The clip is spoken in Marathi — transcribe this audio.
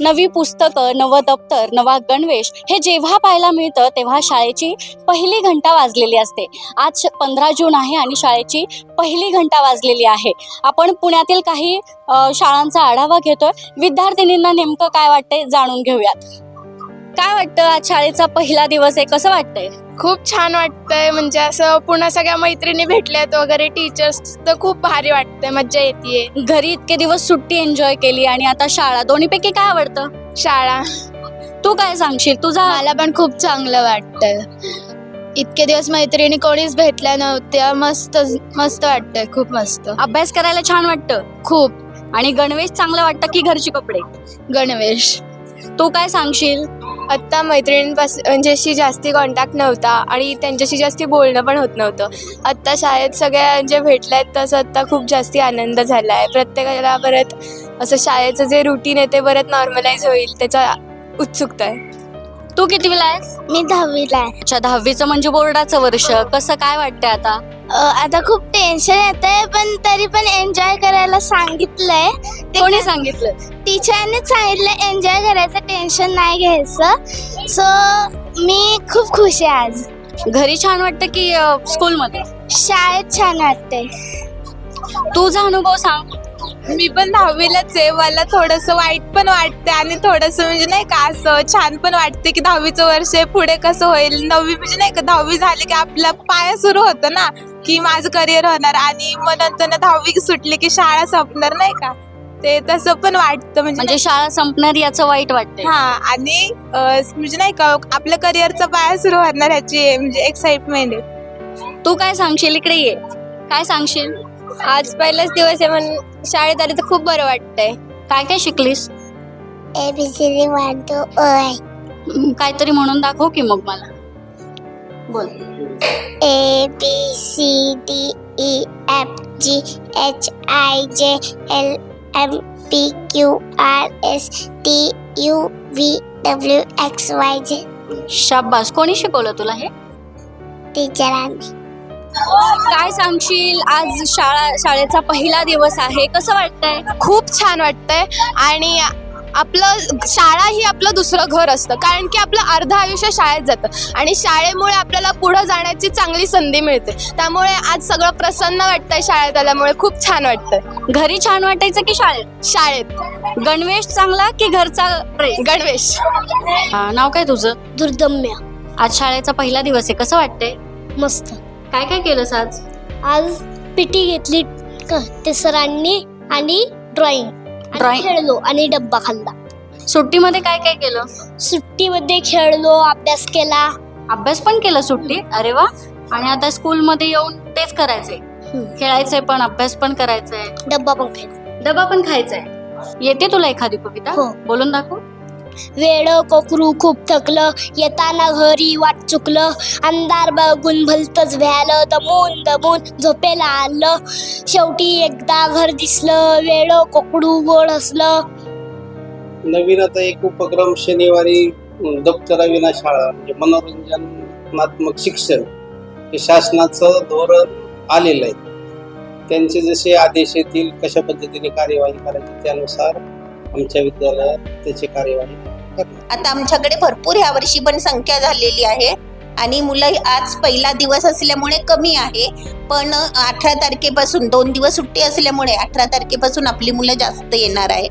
नवी पुस्तकं नवं दप्तर नवा गणवेश हे जेव्हा पाहायला मिळतं तेव्हा शाळेची पहिली घंटा वाजलेली असते. आज पंधरा जून आहे आणि शाळेची पहिली घंटा वाजलेली आहे. आपण पुण्यातील काही शाळांचा आढावा घेतोय. विद्यार्थिनींना नेमकं काय वाटतंय जाणून घेऊयात. काय वाटतं आज शाळेचा पहिला दिवस आहे? कसं वाटतंय? खूप छान वाटतंय. म्हणजे असं पुन्हा सगळ्या मैत्रिणी भेटल्यात वगैरे टीचर्स तर खूप भारी वाटतंय मज्जा येते घरी इतके दिवस सुट्टी एन्जॉय केली आणि आता शाळा दोन्हीपैकी काय आवडतं? शाळा. तू काय सांगशील? तुझा मला पण खूप चांगलं वाटतंय. इतके दिवस मैत्रिणी कोणीच भेटल्या नव्हत्या. मस्त मस्त वाटतंय खूप मस्त. अभ्यास करायला छान वाटतं? खूप. आणि गणवेश चांगलं वाटतं की घरचे कपडे? गणवेश. तू काय सांगशील? आत्ता मैत्रिणींपासून म्हणजेशी जास्ती कॉन्टॅक्ट नव्हता आणि त्यांच्याशी जास्ती बोलणं पण होत नव्हतं. आत्ता शाळेत सगळ्या जे भेटल्या आहेत तसं आत्ता खूप जास्ती आनंद झाला आहे प्रत्येकाला परत असं शाळेचं जे रुटीन आहे ते परत नॉर्मलाईज होईल त्याचा उत्सुकता आहे. तू कितवीला आहेस? मी दहावीला आहे. अच्छा दहावीचं म्हणजे बोर्डाचं वर्ष. कसं काय वाटतंय आता? आता खूप टेन्शन येत आहे पण तरी पण एन्जॉय करायला सांगितलंय. कोणी सांगितलं? टीचरनेच सांगितलं एन्जॉय करायचं टेन्शन नाही घ्यायचं. सो मी खूप खुश आहे आज. घरी छान वाटतं की स्कूलमध्ये शाळेत छान वाटते तुझा अनुभव सांग. मी पण दहावीलाच आहे. मला थोडंसं वाईट पण वाटते आणि थोडंसं म्हणजे नाही का असं छान पण वाटते की दहावीचं वर्ष आहे, पुढे कसं होईल? नववी म्हणजे नाही का दहावी झाली की आपला पाया सुरू होतं ना की माझं करिअर होणार आणि मग नंतर ना दहावी सुटली की शाळा संपणार नाही का? ते तसं पण वाटतं म्हणजे म्हणजे शाळा संपणार याचं वाईट वाटतंय. हा आणि अं, म्हणजे नाही का आपल्या करिअरचा पाया सुरू होणार ह्याची म्हणजे एक्साइटमेंट आहे. तू काय सांगशील? इकडे ये. काय सांगशील? आज पहिलाच दिवस आहे म्हणून शाळेत आले तर खूप बरं वाटतंय. काय काय शिकलीस? A B C D one two hmm, काहीतरी म्हणून दाखव की मग मला. बोल. A B C D E F G H I J L M P Q R S T U V W X Y J शाबास. कोणी शिकवलं तुला हे? टीचरांनी काय सांगशील? आज शाळा शाळेचा पहिला दिवस आहे. कसं वाटतंय? खूप छान वाटतंय. आणि आपलं शाळा ही आपलं दुसरं घर असतं. कारण की आपलं अर्ध आयुष्य शाळेत जातं. आणि शाळेमुळे आपल्याला पुढं जाण्याची चांगली संधी मिळते. त्यामुळे आज सगळं प्रसन्न वाटतंय शाळेत आल्यामुळे. खूप छान वाटतंय. घरी छान वाटायचं की शाळेत? शाळेत. गणवेश चांगला की घरचा गणवेश. नाव काय तुझं? दुर्दम्य. आज शाळेचा पहिला दिवस आहे. कसं वाटतंय? मस्त. काय काय केलंस आज? आज पिटी घेतली क- ते सरांनी आणि ड्रॉइंग. Drawing. खेळलो आणि डब्बा खाल्ला. सुट्टीमध्ये काय काय केलं? सुट्टीमध्ये खेळलो अभ्यास केला. अभ्यास पण केला सुट्टीत अरे वा. आणि आता स्कूलमध्ये येऊन तेच करायचंय. खेळायचंय पण अभ्यास पण करायचंय. डब्बा पण खायचा. डबा पण खायचाय. येते तुला एखादी कविता? हो. बोलून दाखव. वेळ कोकरू खूप थकलं येताना घरी वाट चुकलं अंधार बघून भलतच भ्यालं दमून दमून झोपेला आलं. शेवटी एकदा घर दिसलं वेळ कोकडू गोड हसलं. नवीन आता एक उपक्रम शनिवारी अं, दप्तराविना शाळा म्हणजे मनोरंजनात्मक शिक्षण हे शासनाचं धोरण आलेलं आहे. त्यांचे जसे आदेश येतील कशा पद्धतीने कार्यवाही करायची त्यानुसार आमच्या विद्यालयात त्याची कार्यवाही करणार. आता आमच्याकडे भरपूर ह्या वर्षी पण संख्या झालेली आहे आणि मुलं आज पहिला दिवस असल्यामुळे कमी आहे. पण अठरा तारखेपासून दोन दिवस सुट्टी असल्यामुळे अठरा तारखेपासून आपली मुलं जास्त येणार आहे